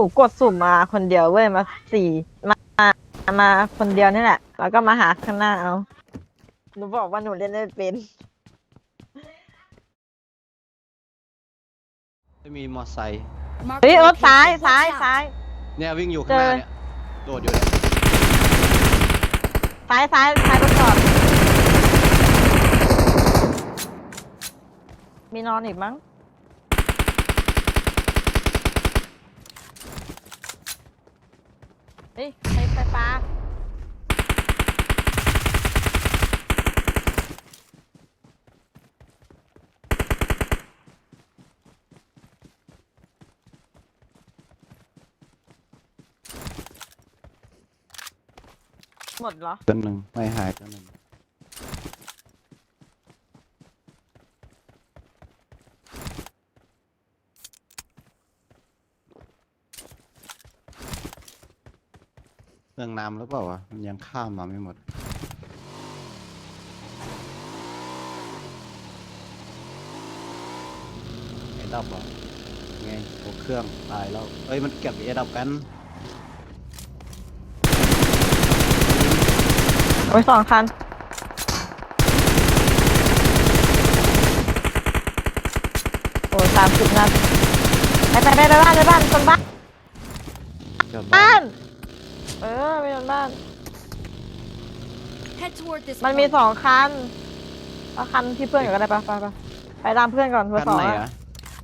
นูกดสุ่มมาคนเดียวเว้ยมาสี่มามาคนเดียวนี่แหละ แล้วก็มาหาข้างหน้าเอาหนูบอกว่าหนูเล่นไม่เป็นไม่มีมอไซค์เฮ้ยรถซ้ายซ้ายซ้าย เนี่ยวิ่งอยู่ข้างหน้าเจอเนี่ย โดดอยู่เนี่ยซ้ายซ้ายซ้ายรถจอดมีนอนอีกมั้ง ฮ้ยไฟไฟฟ้าหมดเหรอตัวหนึ่งไม่หายตัวหนึ่ง เรื่องน้ำหรือเปล่าวะมันยังข้ามมาไม่หมด เอดับเหรอไงโอ้เครื่องตายแล้ว เอ้ย มันเก็บเอดับกันเอาไปสองคัน โอ้สามสิบนัดไปไปไปไปบ้านไปบ้านคนบ้าน เกิดบ้าน เออไปคนบ้าน Head toward this มันมี point. สองคันเอาคันที่เพื่อนก่อนก็ได้ปะไปไปไปตามเพื่อนก่อนเบอกัร์นสองไหนอะอะ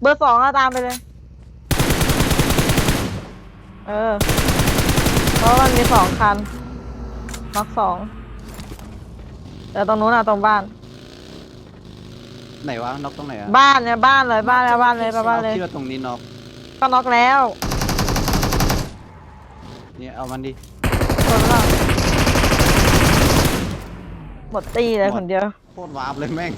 เบอร์สองอะตามไปเลย เออ เพราะมันมีสองคันน็อกสองแต่ตรงนู้นอะตรงบ้าน ไหนวะน็อกตรงไหนอะบ้านเนี่ยบ้านเลยบ้านแล้วบ้านเลยไปบ้านเลยคิดว่าตรงนี้น็อกก็น็อกแล้ว เนี่ยเอามันดิคนละหมดตีเลยหมดคนเดียว โคตรวาบเลยแม่ง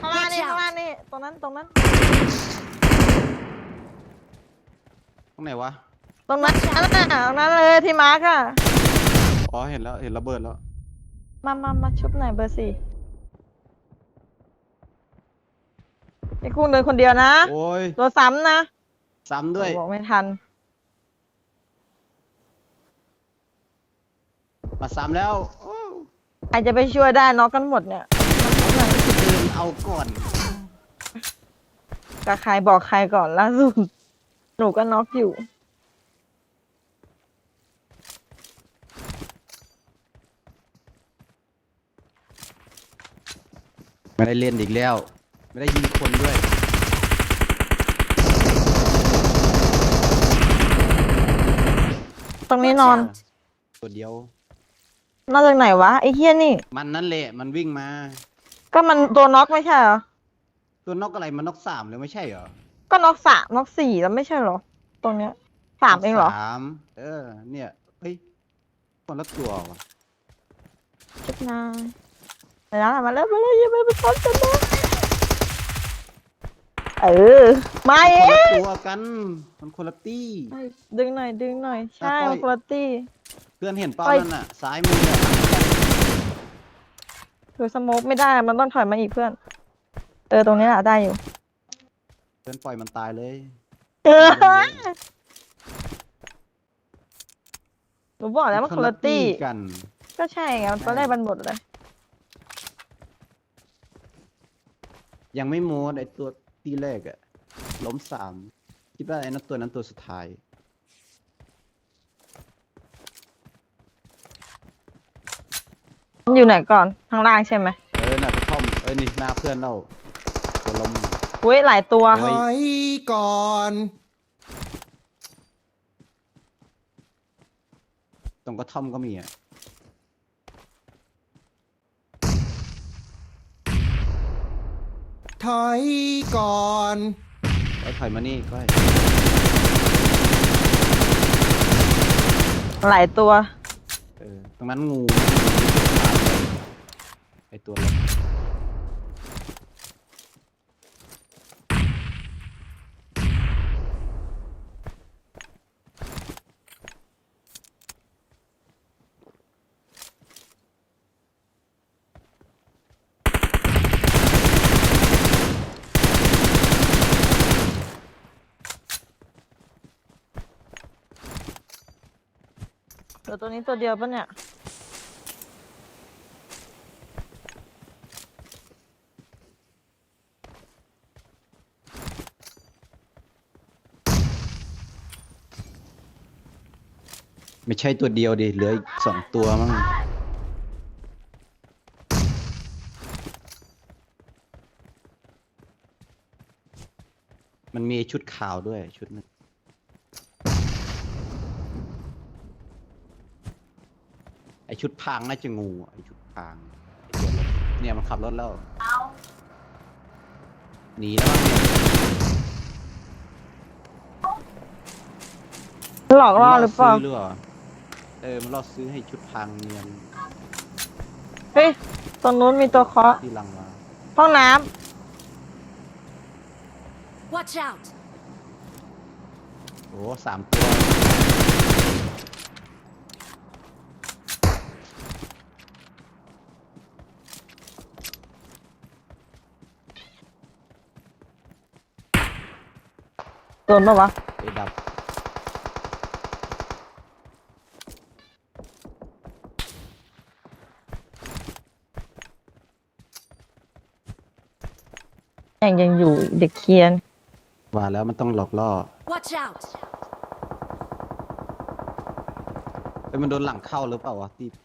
ข้างล่างนี่ Watch out ข้างล่างนี่ตรงนั้นตรงนั้น ตรงไหนวะ ตรงนั้นนั่นน่ะตรงนั้นเลยที่มาร์กอะอ๋อเห็นแล้วเห็นระเบิดแล้ว มามามาชุบหน่อยเบอร์สี่ไอ้กุ้งเดินคนเดียวนะโอ้ยตัวซ้ำนะซ้ำด้วย บอกไม่ทัน มาซ้ำแล้วโอ้ใครจะไปช่วยได้น็อกกันหมดเนี่ยเดินเอาก่อนกับใครบอกใครก่อนล่าสุด หนูก็น็อกอยู่ ไม่ได้เล่นอีกแล้ว ไม่ได้ยิงคนด้วย ตรงนี้ Watch นอน out. ตัวเดียวนอกจากไหนวะไอ้เฮี้ยนี่ มันนั่นแหละมันวิ่งมา ก็มันตัวน็อกไม่ใช่เหรอ ตัวนกอะไรมันนกสามเลยไม่ใช่เหรอ ก็น็อกสามน็อกสี่แล้วไม่ใช่เหรอ ตรงเนี้ยสามเองเหรอสามเออ เนี่ยเฮ้ยคนละตัววะชุดนายเดี๋ยวนะมาแล้วมาแล้วอยังไม่ไปซ้อนกันนะเออมาเอคนละงตัวกัน มันคนละตี้ ดึงหน่อยดึงหน่อยใช่แล้วก็มันคุณตี้เพื่อนเห็นเป้าเอ้ยนั่นน่ะ ซ้ายมืออะคือสโมกไม่ได้มันต้องถอยมาอีกเพื่อน เออตรงนี้แหละได้อยู่เพื่อนปล่อยมันตายเลยเออหนูบอกแล้วมันคนละตี้กันก็ใช่ไงมันตอนแรกมันหมดเลย ยังไม่โมดไอตัวตีแรกอะล้มสามคิดว่าไอ้นั่นตัวนั้นตัวสุดท้ายมันอยู่ไหนก่อนข้างล่างใช่ไหมเออน่ะกระท่อมเอ้ยนี่หน้าเพื่อนเราตัวล้ม อุ้ยหลายตัวเฮ้ถอยก่อน ตรงกระท่อมก็มีอะ ถอยก่อนไอ้ถอยมานี่ก็ให้หลายตัว เออ ตรงนั้นงู ไอตัวล้ม เหลือตัวนี้ตัวเดียวปะเนี่ย ไม่ใช่ตัวเดียวดิ เหลืออีกสองตัวมั้ง มันมีชุดขาวด้วยชุดหนึงไอ ชุดพรางน่าจะงูอะไอชุดพรางไอ้ตัวรถเนี่ยมันขับรถแล้วหนีแล้วมั้งเนี่ยหลอกล่อหรือเปล่าซื้อหรือเปล่าเออมันล่อซื้อให้ชุดพรางเนียนเฮ้ย ตรงนู้นมีตัวเคาะที่ลังมาห้องน้ Watch out! โอ้สามตัว โดนปะวะไอ้ดับยังยังอยู่เด็กเคียน ว่าแล้วมันต้องหลอกล่อ Watch out! เอ้ยมันโดนหลังเข้าหรือเปล่าวะตีโป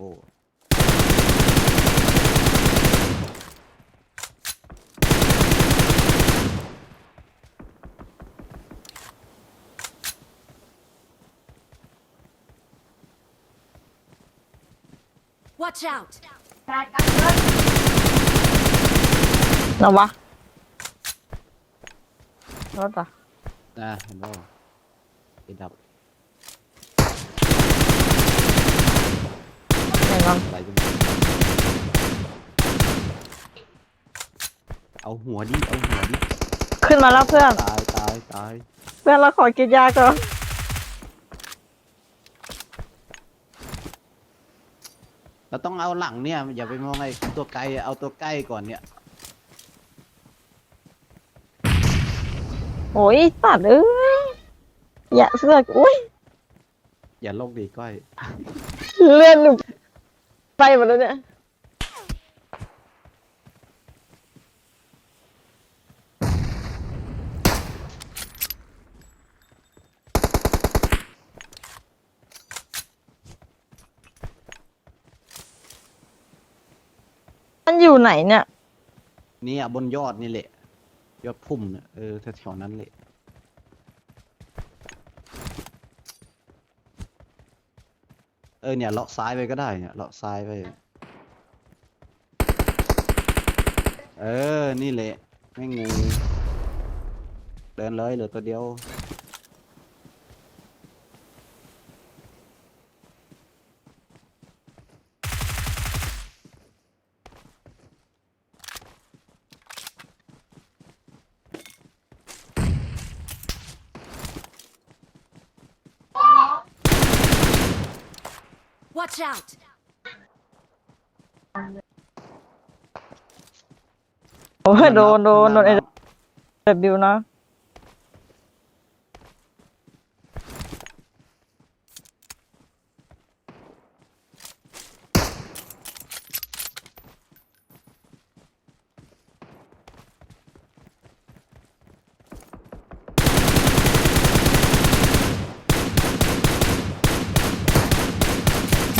Watch out! นะวะรถอะนะเห็นป่าวไอ้ดับไหนลองอะไรกันเอาหัวดิ เอาหัวดิ ขึ้นมาแล้วเพื่อน ตาย ตาย ตาย เพื่อนเราขอกินยาก่อน เราต้องเอาหลังเนี่ย อย่าไปมองไอ้ตัวไกลอะเอาตัวใกล้ก่อนเนี่ยโอ้ยตัดเอ้ยอย่าเสือกอุ้ยอย่าโลกดีก้อย เลื่อนหนูไปหมดแล้วเนี่ย อยู่ไหนเนี่ย เนี่ยบนยอดนี่แหละ ยอดพุ่มเนี่ยเออแถวๆนั้นแหละเออเนี่ยเลาะซ้ายไปก็ได้เนี่ยเลาะซ้ายไป เออ นี่แหละไม่งูเดินเลยเหลือตัวเดียว Watch out! โอ้ยโดนโดนโดนไอ้เดบิวนะ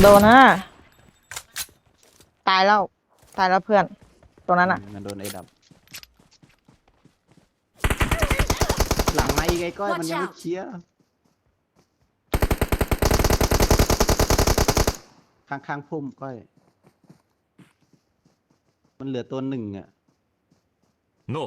โดนนะตายแล้ว ตายแล้วเพื่อน ตรงนั้นอะ มันโดนไอ้ดับ หลังมาอีกไอ้ก้อยมันยังไม่ Watch out เคลียร์ข้างๆพุ่มก้อย มันเหลือตัวหนึ่งอะ No.